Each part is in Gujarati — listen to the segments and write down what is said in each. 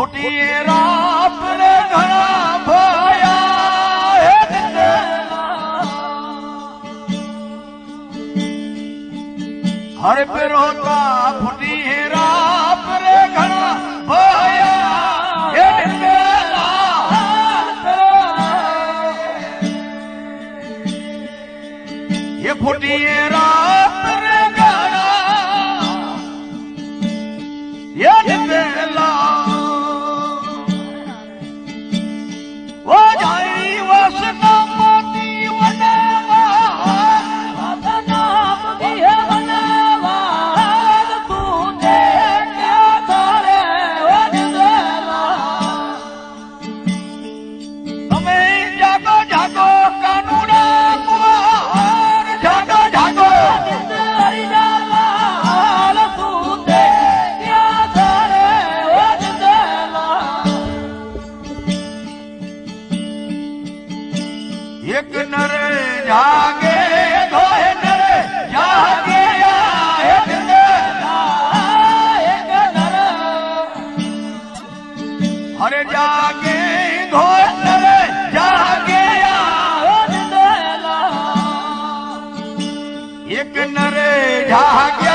खुटी रात भाया हर पिरोता फुटी रात रे घड़ा भाया ये फुटी रात रे अरे जागे घोषल जागे एक नरे जागे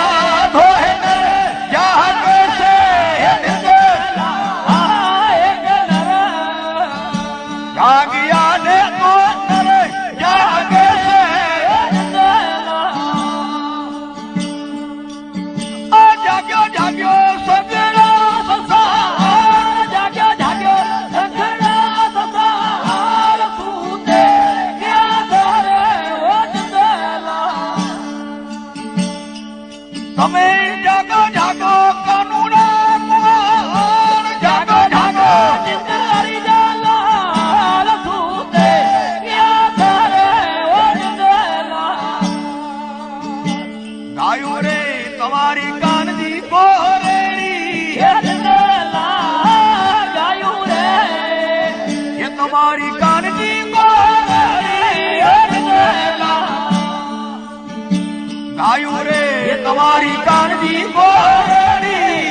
અમારી કાનજી ગોળી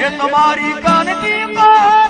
એ તમારી કાનજી ગોળી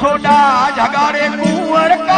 सोडा जगारे कुंवर क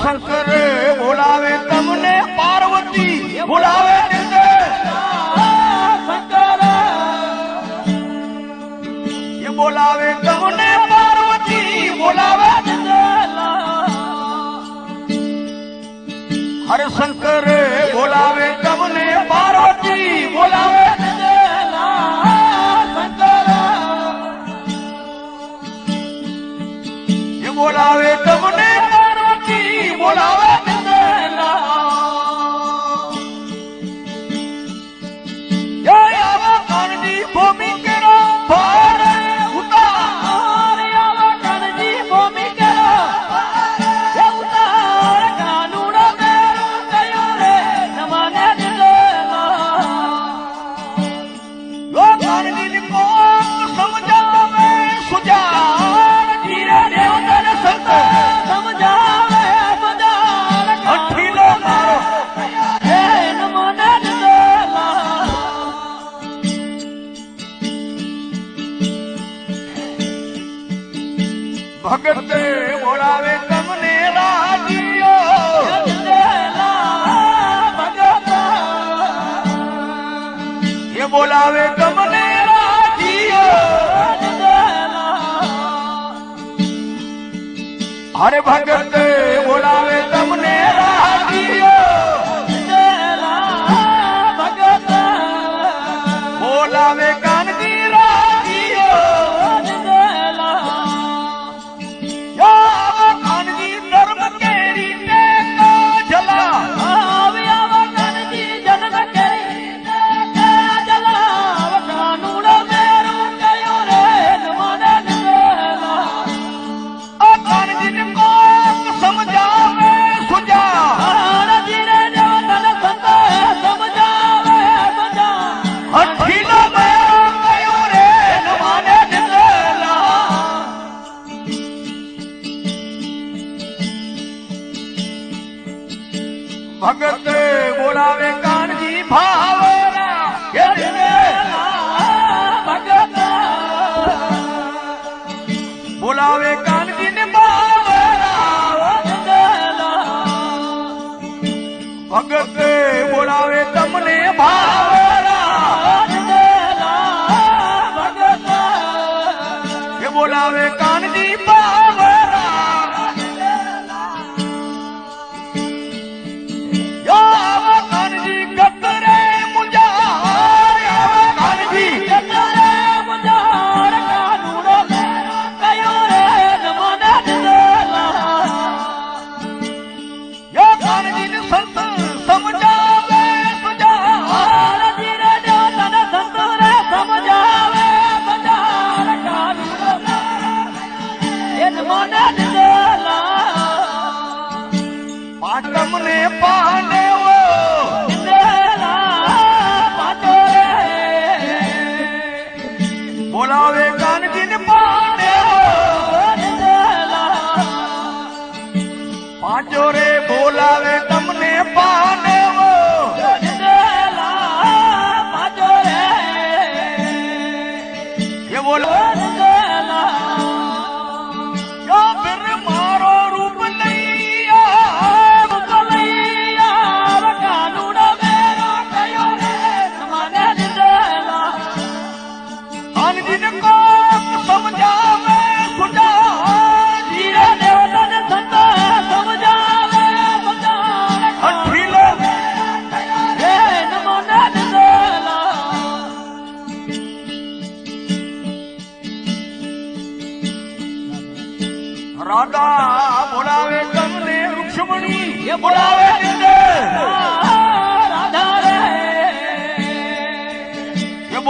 શંકર બોલાવે તમને પાર્વતી, બોલાવે શંકર એ બોલાવે તમને પાર્વતી, બોલાવે હરે શંકર બોલાવે તમને પાર્વતી, બોલાવે બોલાવે તમને Lord, I'm in the બોલાવે તમને હરે ભગત ભગત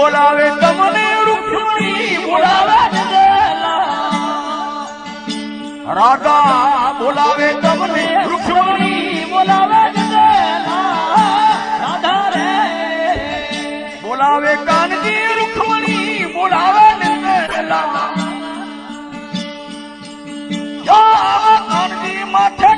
બોલાવે તમને રૂકમણી બોલાવે રાધા બોલાવે તમને રૂકમણી બોલાવે રાધા રે. બોલાવે કાનજી રૂકમણી બોલાવે કાનજી માથે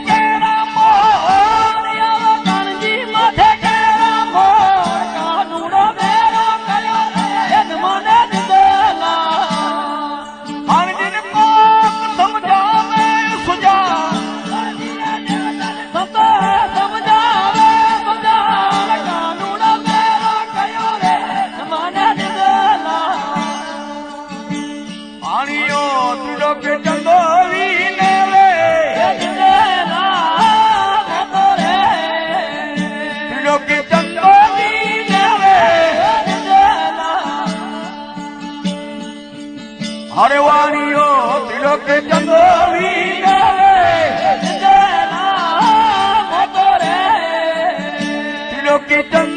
que